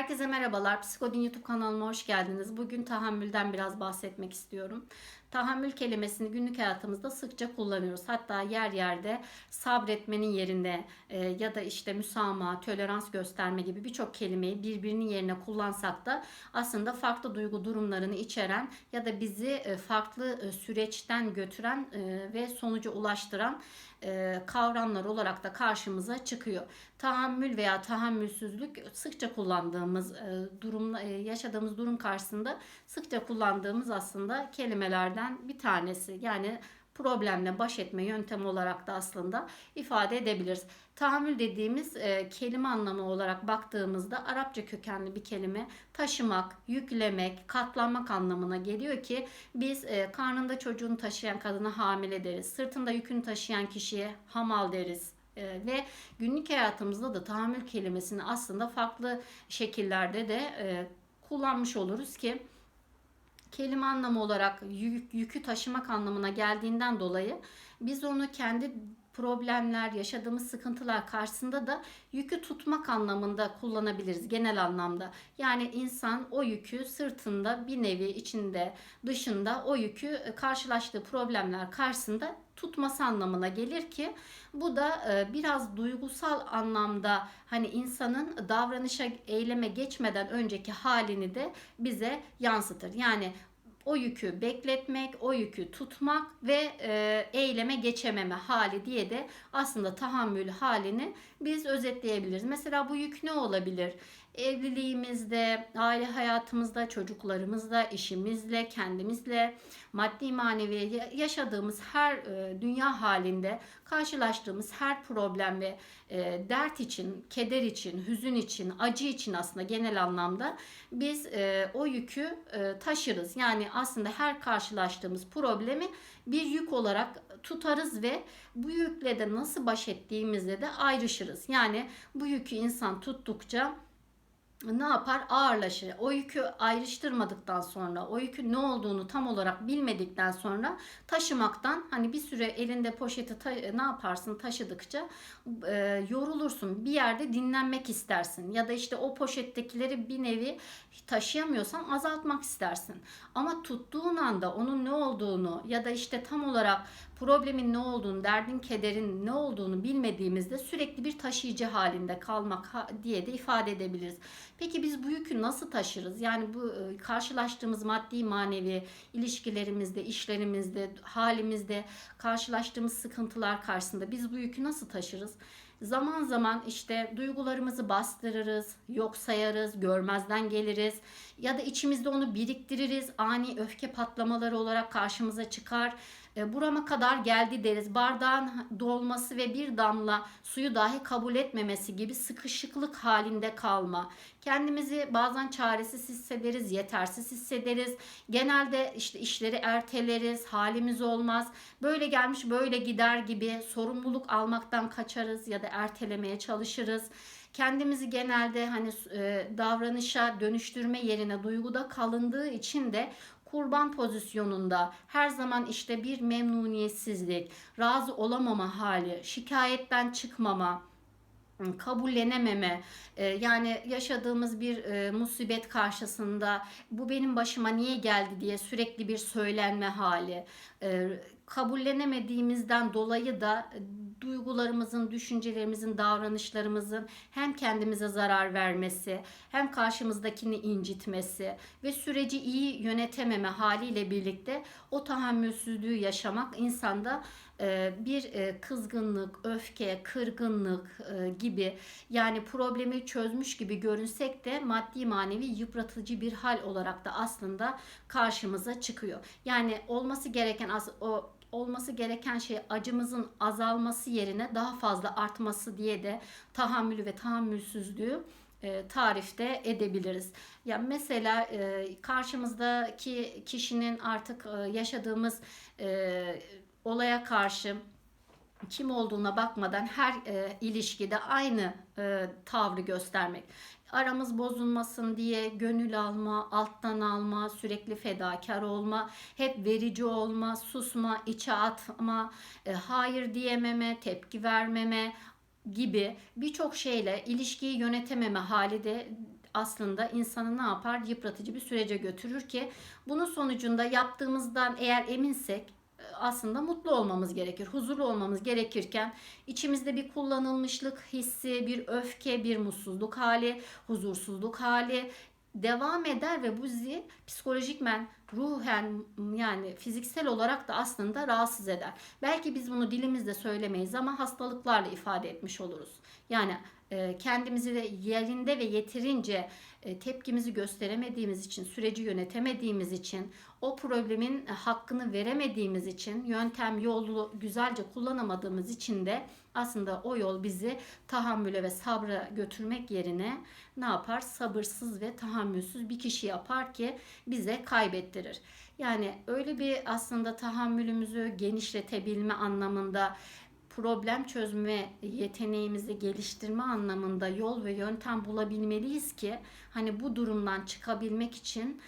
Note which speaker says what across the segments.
Speaker 1: Herkese merhabalar. Psikodin YouTube kanalıma hoş geldiniz. Bugün tahammülden biraz bahsetmek istiyorum. Tahammül kelimesini günlük hayatımızda sıkça kullanıyoruz. Hatta yer yerde sabretmenin yerine e, ya da işte müsamaha, tolerans gösterme gibi birçok kelimeyi birbirinin yerine kullansak da aslında farklı duygu durumlarını içeren ya da bizi e, farklı e, süreçten götüren e, ve sonuca ulaştıran e, kavramlar olarak da karşımıza çıkıyor. Tahammül veya tahammülsüzlük sıkça kullandığımız e, durum e, yaşadığımız durum karşısında sıkça kullandığımız aslında kelimelerden bir tanesi. Yani problemle baş etme yöntemi olarak da aslında ifade edebiliriz. Tahammül dediğimiz e, kelime anlamı olarak baktığımızda Arapça kökenli bir kelime taşımak, yüklemek, katlanmak anlamına geliyor ki biz e, karnında çocuğunu taşıyan kadına hamile deriz. Sırtında yükünü taşıyan kişiye hamal deriz. E, ve günlük hayatımızda da tahammül kelimesini aslında farklı şekillerde de e, kullanmış oluruz ki kelime anlamı olarak yük, yükü taşımak anlamına geldiğinden dolayı biz onu kendi problemler, yaşadığımız sıkıntılar karşısında da yükü tutmak anlamında kullanabiliriz genel anlamda. Yani insan o yükü sırtında bir nevi içinde, dışında o yükü e, karşılaştığı problemler karşısında tutması anlamına gelir ki bu da e, biraz duygusal anlamda hani insanın davranışa, eyleme geçmeden önceki halini de bize yansıtır. Yani o yükü bekletmek, o yükü tutmak ve e, eyleme geçememe hali diye de aslında tahammül halini biz özetleyebiliriz. Mesela bu yük ne olabilir? Evliliğimizde, aile hayatımızda, çocuklarımızla, işimizle, kendimizle, maddi manevi yaşadığımız her e, dünya halinde karşılaştığımız her problem ve e, dert için, keder için, hüzün için, acı için aslında genel anlamda biz e, o yükü e, taşırız. Yani aslında her karşılaştığımız problemi bir yük olarak tutarız ve bu yükle de nasıl baş ettiğimizde de ayrışırız. Yani bu yükü insan tuttukça ne yapar? Ağırlaşır. O yükü ayrıştırmadıktan sonra, o yükün ne olduğunu tam olarak bilmedikten sonra taşımaktan hani bir süre elinde poşeti ne yaparsın taşıdıkça e, yorulursun. Bir yerde dinlenmek istersin ya da işte o poşettekileri bir nevi taşıyamıyorsan azaltmak istersin. Ama tuttuğun anda onun ne olduğunu ya da işte tam olarak problemin ne olduğunu, derdin, kederin ne olduğunu bilmediğimizde sürekli bir taşıyıcı halinde kalmak diye de ifade edebiliriz. Peki biz bu yükü nasıl taşırız? Yani bu e, karşılaştığımız maddi manevi ilişkilerimizde, işlerimizde, halimizde karşılaştığımız sıkıntılar karşısında biz bu yükü nasıl taşırız? Zaman zaman işte duygularımızı bastırırız, yok sayarız, görmezden geliriz ya da içimizde onu biriktiririz. Ani öfke patlamaları olarak karşımıza çıkar. E, burama kadar geldi deriz. Bardağın dolması ve bir damla suyu dahi kabul etmemesi gibi sıkışıklık halinde kalma. Kendimizi bazen çaresiz hissederiz, yetersiz hissederiz. Genelde işte işleri erteleriz, halimiz olmaz. Böyle gelmiş böyle gider gibi sorumluluk almaktan kaçarız ya da ertelemeye çalışırız kendimizi genelde hani e, davranışa dönüştürme yerine duyguda kalındığı için de kurban pozisyonunda her zaman işte bir memnuniyetsizlik, razı olamama hali, şikayetten çıkmama, kabullenememe e, yani yaşadığımız bir e, musibet karşısında bu benim başıma niye geldi diye sürekli bir söylenme hali e, kabullenemediğimizden dolayı da duygularımızın, düşüncelerimizin, davranışlarımızın hem kendimize zarar vermesi, hem karşımızdakini incitmesi ve süreci iyi yönetememe haliyle birlikte o tahammülsüzlüğü yaşamak insanda e, bir e, kızgınlık, öfke, kırgınlık e, gibi yani problemi çözmüş gibi görünsek de maddi manevi yıpratıcı bir hal olarak da aslında karşımıza çıkıyor. Yani olması gereken o olması gereken şey acımızın azalması yerine daha fazla artması diye de tahammülü ve tahammülsüzlüğü e, tarifte edebiliriz. Ya mesela e, karşımızdaki kişinin artık e, yaşadığımız olaya karşı kim olduğuna bakmadan her ilişkide aynı e, tavrı göstermek. Aramız bozulmasın diye gönül alma, alttan alma, sürekli fedakar olma, hep verici olma, susma, içe atma, e, hayır diyememe, tepki vermeme gibi birçok şeyle ilişkiyi yönetememe hali de aslında insanı ne yapar? Yıpratıcı bir sürece götürür ki bunun sonucunda yaptığımızdan eğer eminsek aslında mutlu olmamız gerekir, huzurlu olmamız gerekirken içimizde bir kullanılmışlık hissi, bir öfke, bir mutsuzluk hali, huzursuzluk hali devam eder ve bu bizi psikolojikmen, ruhen yani fiziksel olarak da aslında rahatsız eder. Belki biz bunu dilimizde söylemeyiz ama hastalıklarla ifade etmiş oluruz. Yani kendimizi de yerinde ve yeterince e, tepkimizi gösteremediğimiz için, süreci yönetemediğimiz için, o problemin hakkını veremediğimiz için, yöntem, yolu güzelce kullanamadığımız için de aslında o yol bizi tahammüle ve sabra götürmek yerine ne yapar? Sabırsız ve tahammülsüz bir kişi yapar ki bize kaybettirir. Yani öyle bir aslında tahammülümüzü genişletebilme anlamında problem çözme yeteneğimizi geliştirme anlamında yol ve yöntem bulabilmeliyiz ki hani bu durumdan çıkabilmek için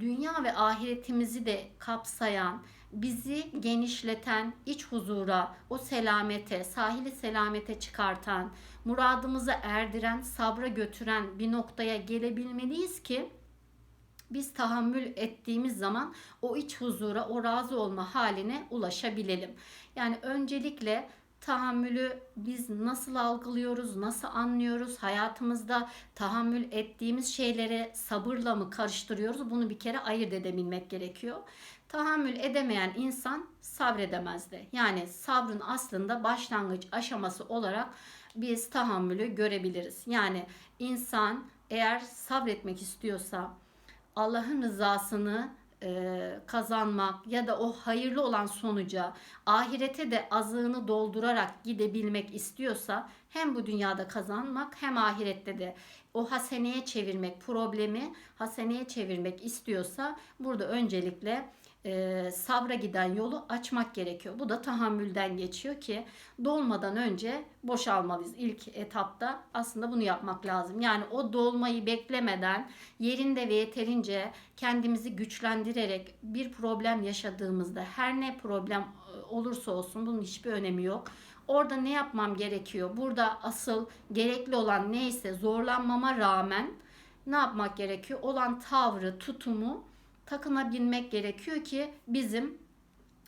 Speaker 1: dünya ve ahiretimizi de kapsayan, bizi genişleten, iç huzura, o selamete, sahili selamete çıkartan, muradımızı erdiren, sabra götüren bir noktaya gelebilmeliyiz ki biz tahammül ettiğimiz zaman o iç huzura, o razı olma haline ulaşabilelim. Yani öncelikle tahammülü biz nasıl algılıyoruz, nasıl anlıyoruz? Hayatımızda tahammül ettiğimiz şeylere sabırla mı karıştırıyoruz? Bunu bir kere ayırt edebilmek gerekiyor. Tahammül edemeyen insan sabredemez de. Yani sabrın aslında başlangıç aşaması olarak biz tahammülü görebiliriz. Yani insan eğer sabretmek istiyorsa Allah'ın rızasını e, kazanmak ya da o hayırlı olan sonuca ahirete de azığını doldurarak gidebilmek istiyorsa hem bu dünyada kazanmak hem ahirette de o haseneye çevirmek problemi haseneye çevirmek istiyorsa burada öncelikle e, sabra giden yolu açmak gerekiyor. Bu da tahammülden geçiyor ki dolmadan önce boşalmalıyız. İlk etapta aslında bunu yapmak lazım. Yani o dolmayı beklemeden yerinde ve yeterince kendimizi güçlendirerek bir problem yaşadığımızda her ne problem olursa olsun bunun hiçbir önemi yok. Orada ne yapmam gerekiyor? Burada asıl gerekli olan neyse zorlanmama rağmen ne yapmak gerekiyor? Olan tavrı, tutumu takınabilmek gerekiyor ki bizim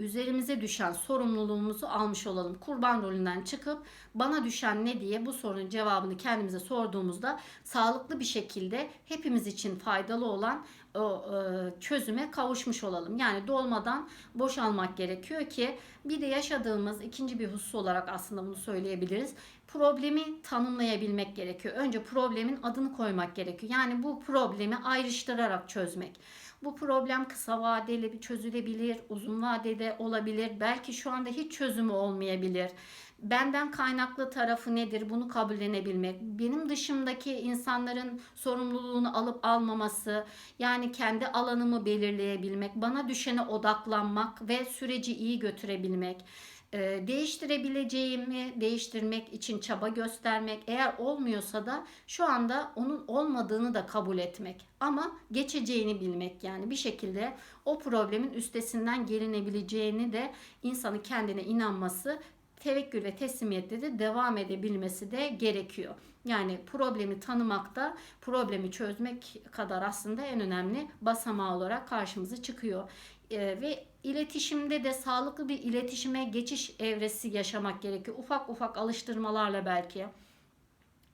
Speaker 1: üzerimize düşen sorumluluğumuzu almış olalım. Kurban rolünden çıkıp bana düşen ne diye bu sorunun cevabını kendimize sorduğumuzda sağlıklı bir şekilde hepimiz için faydalı olan o e, çözüme kavuşmuş olalım. Yani dolmadan boşalmak gerekiyor ki bir de yaşadığımız ikinci bir husus olarak aslında bunu söyleyebiliriz. Problemi tanımlayabilmek gerekiyor. Önce problemin adını koymak gerekiyor. Yani bu problemi ayrıştırarak çözmek. Bu problem kısa vadeli çözülebilir, uzun vadede olabilir. Belki şu anda hiç çözümü olmayabilir. Benden kaynaklı tarafı nedir? Bunu kabullenebilmek. Benim dışımdaki insanların sorumluluğunu alıp almaması, yani kendi alanımı belirleyebilmek, bana düşene odaklanmak ve süreci iyi götürebilmek e, değiştirebileceğimi değiştirmek için çaba göstermek eğer olmuyorsa da şu anda onun olmadığını da kabul etmek ama geçeceğini bilmek yani. Bir şekilde o problemin üstesinden gelinebileceğini de insanın kendine inanması tevekkül ve teslimiyette de devam edebilmesi de gerekiyor. Yani problemi tanımakta problemi çözmek kadar aslında en önemli basamağı olarak karşımıza çıkıyor. Ee, ve iletişimde de sağlıklı bir iletişime geçiş evresi yaşamak gerekiyor. Ufak ufak alıştırmalarla belki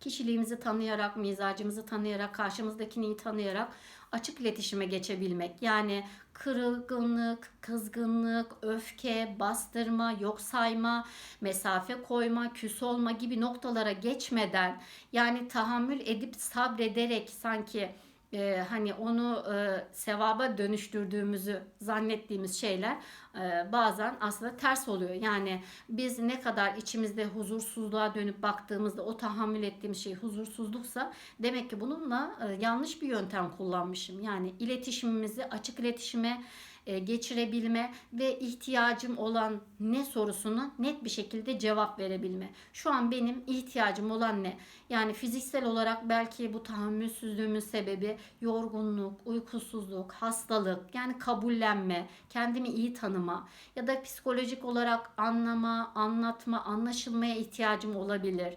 Speaker 1: kişiliğimizi tanıyarak, mizacımızı tanıyarak, karşımızdakini tanıyarak açık iletişime geçebilmek. Yani kırılgınlık, kızgınlık, öfke, bastırma, yok sayma, mesafe koyma, küs olma gibi noktalara geçmeden yani tahammül edip sabrederek sanki e, hani onu e, sevaba dönüştürdüğümüzü zannettiğimiz şeyler bazen aslında ters oluyor. Yani biz ne kadar içimizde huzursuzluğa dönüp baktığımızda o tahammül ettiğimiz şey huzursuzluksa demek ki bununla e, yanlış bir yöntem kullanmışım. Yani iletişimimizi açık iletişime e, geçirebilme ve ihtiyacım olan ne sorusunu net bir şekilde cevap verebilme. Şu an benim ihtiyacım olan ne? Yani fiziksel olarak belki bu tahammülsüzlüğümün sebebi yorgunluk, uykusuzluk, hastalık, yani kabullenme, kendimi iyi tanıma ya da psikolojik olarak anlama, anlatma, anlaşılmaya ihtiyacım olabilir.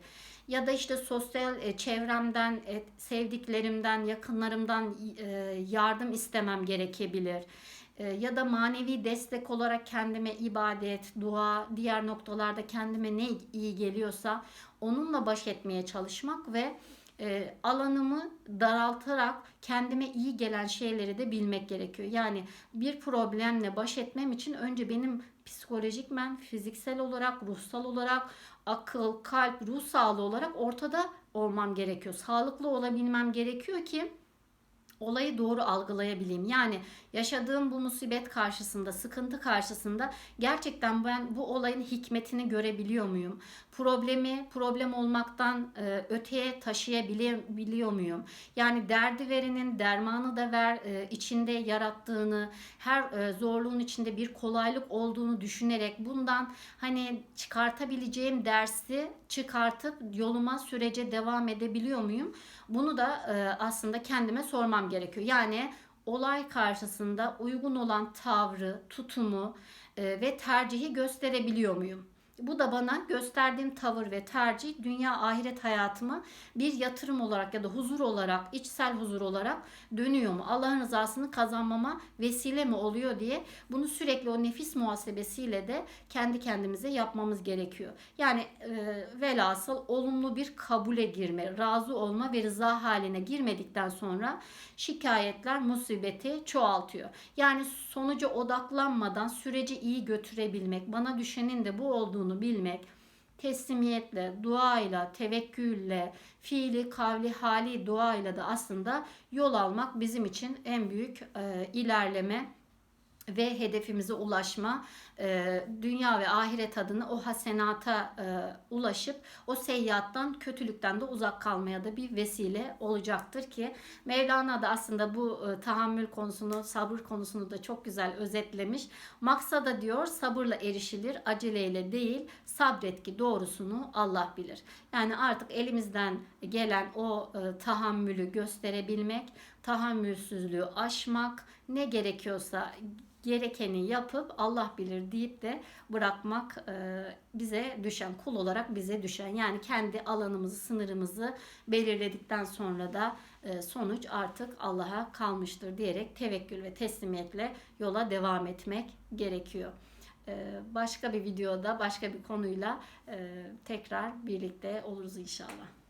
Speaker 1: ya da işte sosyal e, çevremden, e, sevdiklerimden, yakınlarımdan e, yardım istemem gerekebilir. Ya da manevi destek olarak kendime ibadet, dua, diğer noktalarda kendime ne iyi geliyorsa onunla baş etmeye çalışmak ve e, alanımı daraltarak kendime iyi gelen şeyleri de bilmek gerekiyor. Yani bir problemle baş etmem için önce benim psikolojikmen, fiziksel olarak, ruhsal olarak, akıl, kalp, ruh sağlığı olarak ortada olmam gerekiyor. Sağlıklı olabilmem gerekiyor ki olayı doğru algılayabileyim. Yani yaşadığım bu musibet karşısında, sıkıntı karşısında gerçekten ben bu olayın hikmetini görebiliyor muyum? Problemi problem olmaktan e, öteye taşıyabiliyor muyum? Yani derdi verenin dermanı da ver e, içinde yarattığını, her e, zorluğun içinde bir kolaylık olduğunu düşünerek bundan hani çıkartabileceğim dersi çıkartıp yoluma sürece devam edebiliyor muyum? Bunu da e, aslında kendime sormam gerekiyor. Yani olay karşısında uygun olan tavrı, tutumu e, ve tercihi gösterebiliyor muyum? Bu da bana gösterdiğim tavır ve tercih dünya ahiret hayatımı bir yatırım olarak ya da huzur olarak, içsel huzur olarak dönüyor mu? Allah'ın rızasını kazanmama vesile mi oluyor diye bunu sürekli o nefis muhasebesiyle de kendi kendimize yapmamız gerekiyor. Yani e, velhasıl olumlu bir kabule girme, razı olma ve rıza haline girmedikten sonra şikayetler musibeti çoğaltıyor. Yani sonuca odaklanmadan süreci iyi götürebilmek, bana düşenin de bu olduğunu bilmek, teslimiyetle, duayla, tevekkülle, fiili, kavli, hali duayla da aslında yol almak bizim için en büyük e, ilerleme ve hedefimize ulaşma, e, dünya ve ahiret adına o hasenata e, ulaşıp o seyyiattan, kötülükten de uzak kalmaya da bir vesile olacaktır ki Mevlana da aslında bu e, tahammül konusunu, sabır konusunu da çok güzel özetlemiş. Maksada diyor sabırla erişilir, aceleyle değil, sabret ki doğrusunu Allah bilir. Yani artık elimizden gelen o tahammülü gösterebilmek, tahammülsüzlüğü aşmak, ne gerekiyorsa gerekeni yapıp Allah bilir deyip de bırakmak e, bize düşen, kul olarak bize düşen. Yani kendi alanımızı, sınırımızı belirledikten sonra da e, sonuç artık Allah'a kalmıştır diyerek tevekkül ve teslimiyetle yola devam etmek gerekiyor. E, başka bir videoda, başka bir konuyla tekrar birlikte oluruz inşallah.